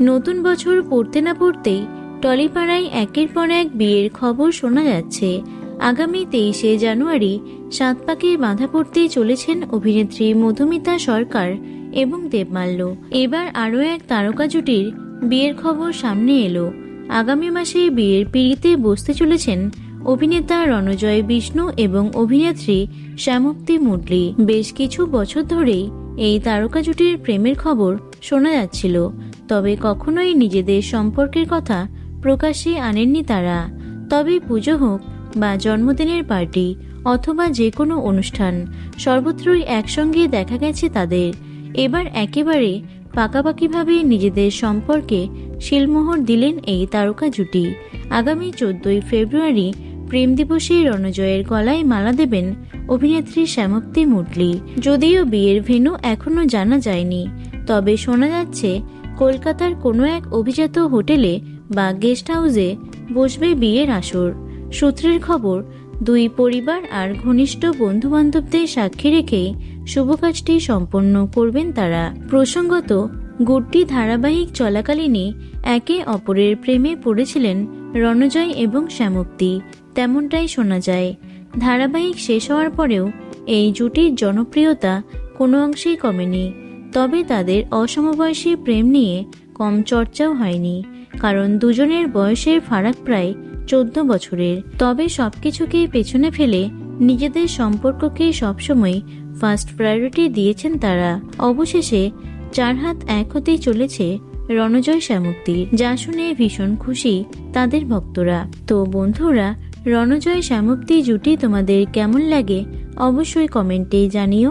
নতুন বছর পড়তে না পড়তেই টলিপাড়ায় একের পর এক বিয়ের খবর শোনা যাচ্ছে। আগামী তেইশে জানুয়ারি সাত পাকে বাঁধা পড়তে চলেছেন অভিনেত্রী মধুমিতা সরকার এবং দেবমাল্য। এবার আরও এক তারকা জুটির বিয়ের খবর সামনে এলো। আগামী মাসে বিয়ের পিড়িতে বসতে চলেছেন অভিনেতা রণজয় বিষ্ণু এবং অভিনেত্রী শ্যামপ্তি মুডলি বেশ কিছু বছর ধরেই এই তারকা জুটির প্রেমের খবর শোনা যাচ্ছিল। তবে কখনোই নিজেদের সম্পর্কের কথা প্রকাশ্যে আনেননি তারা। তবে পুজো হোক বা জন্মদিনের পার্টি অথবা যে কোনো অনুষ্ঠান, সর্বত্রই একসঙ্গে দেখা গেছে তাদের। এবার একেবারে পাকাপাকিভাবে নিজেদের সম্পর্কে শিলমোহর দিলেন এই তারকা জুটি। আগামী চোদ্দই ফেব্রুয়ারি প্রেম দিবসে রণজয়ের গলায় মালা দেবেন অভিনেত্রী শ্যামপ্তি মুটলি যদিও বিয়ের ভেন্যু এখনও জানা যায়নি, তবে শোনা যাচ্ছে কলকাতার কোনো এক অভিজাত হোটেলে বা গেস্ট হাউসে বসবে বিয়ের আসর। সূত্রের খবর, দুই পরিবার আর ঘনিষ্ঠ বন্ধু বান্ধবদের সাক্ষী রেখেই শুভ কাজটি সম্পন্ন করবেন তারা। প্রসঙ্গত, গুড্ডি ধারাবাহিক চলাকালীনই একে অপরের প্রেমে পড়েছিলেন রণজয় এবং শ্যামপ্তি তেমনটাই শোনা যায়, ধারাবাহিক শেষ হওয়ার পরেও এই জুটির জনপ্রিয়তা কোনো অংশেই কমেনি। তবে তাদের অসমবয়সী প্রেম নিয়ে কম চর্চাও হয়নি, কারণ দুজনের বয়সের ফারাক প্রায় চোদ্দ বছরের। তবে সবকিছুকে পেছনে ফেলে নিজেদের সম্পর্ককে সবসময় ফার্স্ট প্রায়োরিটি দিয়েছেন তারা। অবশেষে চার হাত এক হতেই চলেছে রণজয় শ্যামুক্তির যা শুনে ভীষণ খুশি তাদের ভক্তরা। তো বন্ধুরা, রণজয় শ্যামুক্তি জুটি তোমাদের কেমন লাগে অবশ্যই কমেন্টে জানিও।